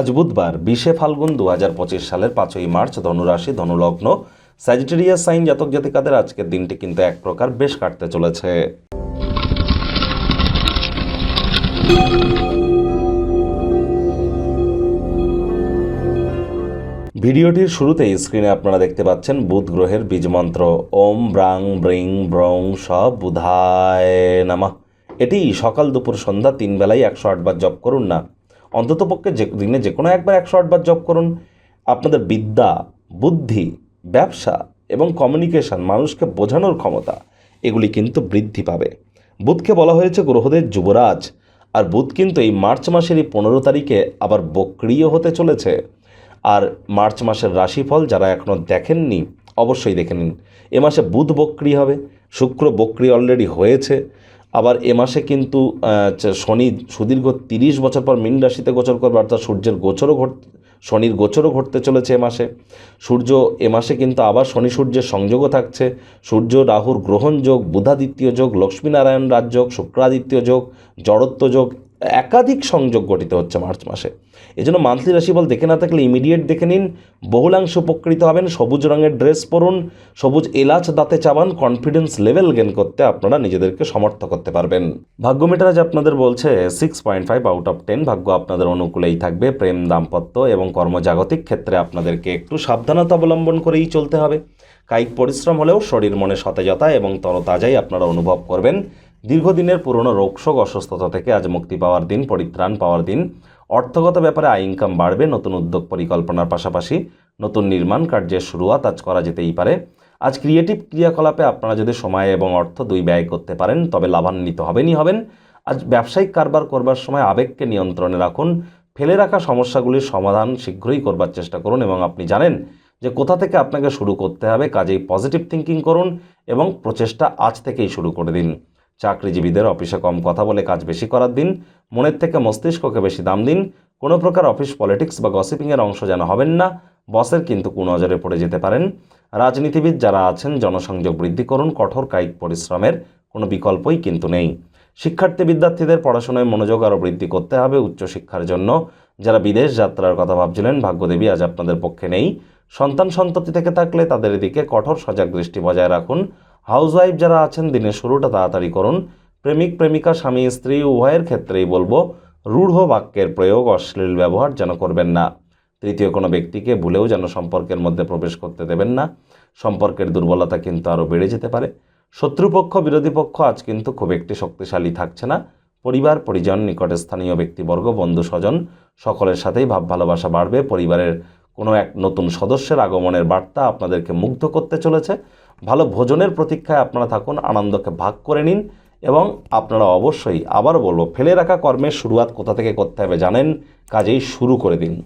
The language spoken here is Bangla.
আজ বুধবার, বিশে ফাল্গুন দু হাজার পঁচিশ সালের পাঁচই মার্চ, ধনুরাশি, ধনুলগ্ন, স্যাজিটেরিয়াস সাইন জাতক জাতিকাদের আজকের দিনটি কিন্তু এক প্রকার বেশ কাটতে চলেছে। ভিডিওটির শুরুতেই স্ক্রিনে আপনারা দেখতে পাচ্ছেন বুধ গ্রহের বীজমন্ত্র ওম ব্রাং ব্রিং ব্রং স বুধায় নামা। এটি সকাল দুপুর সন্ধ্যা তিন বেলায় একশো আটবার জপ করুন না অন্ততপক্ষে যে দিনে যে কোনো একবার একশো আটবার জপ করুন। আপনাদের বিদ্যা, বুদ্ধি, ব্যবসা এবং কমিউনিকেশন মানুষকে বোঝানোর ক্ষমতা, এগুলি কিন্তু বৃদ্ধি পাবে। বুধকে বলা হয়েছে গ্রহদের যুবরাজ, আর বুধ কিন্তু এই মার্চ মাসের এই পনেরো তারিখে আবার বক্রিয় হতে চলেছে। আর মার্চ মাসের রাশিফল যারা এখনও দেখেননি, অবশ্যই দেখে নিন। এ মাসে বুধ বক্রি হবে, শুক্র বক্রি অলরেডি হয়েছে। আবার এ মাসে কিন্তু শনি সুদীর্ঘ তিরিশ বছর পর মীন রাশিতে গোচর করবে, অর্থাৎ সূর্যের গোচরও ঘট, শনির গোচরও ঘটতে চলেছে এ মাসে। সূর্য এ মাসে কিন্তু আবার শনি সূর্যের সংযোগও থাকছে। সূর্য, রাহুর গ্রহণ যোগ, বুধাদিত্য যোগ, লক্ষ্মীনারায়ণ রাজযোগ শুক্রাদিত্য যোগ, জড়ত্ব যোগ একাধিক সংযোগ গঠিত হচ্ছে মার্চ মাসে। এজন্য মান্থলি রাশিফল দেখে না থাকলে ইমিডিয়েট দেখে নিন। বহুলাংশ উপকৃত হবেন। সবুজ রঙের ড্রেস পরুন। সবুজ এলাচ দাঁতে চাবান। কনফিডেন্স লেভেল গেন করতে আপনারা নিজেদেরকে সমর্থ করতে পারবেন। ভাগ্য মিটার আজ আপনাদের বলছে six point five out of ten ভাগ্য আপনাদের অনুকূলেই থাকবে। প্রেম, দাম্পত্য এবং কর্মজাগতিক ক্ষেত্রে আপনাদেরকে একটু সাবধানতা অবলম্বন করেই চলতে হবে। কায়িক পরিশ্রম হলেও শরীর মনে সতেজতা এবং তরতাজাই আপনারা অনুভব করবেন। দীর্ঘদিনের পুরনো রোগশোক অসুস্থতা থেকে আজ মুক্তি পাওয়ার দিন, পরিত্রাণ পাওয়ার দিন। অর্থগত ব্যাপারে আয়, ইনকাম বাড়বে, নতুন উদ্যোগ পরিকল্পনার পাশাপাশি নতুন নির্মাণ কার্যের শুরুয়াত আজ করা যেতেই পারে। আজ ক্রিয়েটিভ ক্রিয়াকলাপে আপনারা যদি সময় এবং অর্থ দুই ব্যয় করতে পারেন, তবে লাভান্বিত হবেনই হবেন। আজ ব্যবসায়িক কারবার করবার সময় আবেগকে নিয়ন্ত্রণে রাখুন। ফেলে রাখা সমস্যাগুলির সমাধান শীঘ্রই করবার চেষ্টা করুন এবং আপনি জানেন যে কোথা থেকে আপনাকে শুরু করতে হবে। কাজেই পজিটিভ থিঙ্কিং করুন এবং প্রচেষ্টা আজ থেকেই শুরু করে দিন। চাকরিজীবীদের অফিসে কম কথা বলে কাজ বেশি করার দিন, মনের থেকে মস্তিষ্ককে বেশি দাম দিন, কোনো প্রকার অফিস পলিটিক্স বা গসিপিংয়ের অংশ যেন হবেন না, বসের কিন্তু কুনজরে পড়ে যেতে পারেন। রাজনীতিবিদ যারা আছেন, জনসংযোগ বৃদ্ধি করুন, কঠোর কায়িক পরিশ্রমের কোনো বিকল্পই কিন্তু নেই। শিক্ষার্থী বিদ্যার্থীদের পড়াশোনায় মনোযোগ আরও বৃদ্ধি করতে হবে উচ্চশিক্ষার জন্য। যারা বিদেশ যাত্রার কথা ভাবছিলেন, ভাগ্যদেবী আজ আপনাদের পক্ষে নেই। সন্তান সন্ততি থেকে থাকলে তাদের দিকে কঠোর সজাগ দৃষ্টি বজায় রাখুন। হাউসওয়াইফ যারা আছেন, দিনের শুরুটা তাড়াতাড়ি করুন। প্রেমিক, প্রেমিকা, স্বামী, স্ত্রী, উভয়ের ক্ষেত্রেই বলব, রূঢ় বাক্যের প্রয়োগ অশ্লীল ব্যবহার যেন করবেন না। তৃতীয়, কোনো ব্যক্তিকে ভুলেও যেন সম্পর্কের মধ্যে প্রবেশ করতে দেবেন না। সম্পর্কের দুর্বলতা কিন্তু আরও বেড়ে যেতে পারে। শত্রুপক্ষ, বিরোধী পক্ষ আজ কিন্তু খুব একটি শক্তিশালী থাকছে না। পরিবার, পরিজন নিকটে স্থানীয় ব্যক্তিবর্গ বন্ধু স্বজন সকলের সাথেই ভাব ভালোবাসা বাড়বে। পরিবারের কোনো এক নতুন সদস্যের আগমনের বার্তা আপনাদেরকে মুগ্ধ করতে চলেছে। ভালো ভোজনের প্রতীক্ষায় আপনারা থাকুন, আনন্দকে ভাগ করে নিন এবং আপনারা অবশ্যই আবার বলব, ফেলে রাখা কর্মের শুরুয়াত কোথা থেকে করতে হবে জানেন? কাজেই শুরু করে দিন।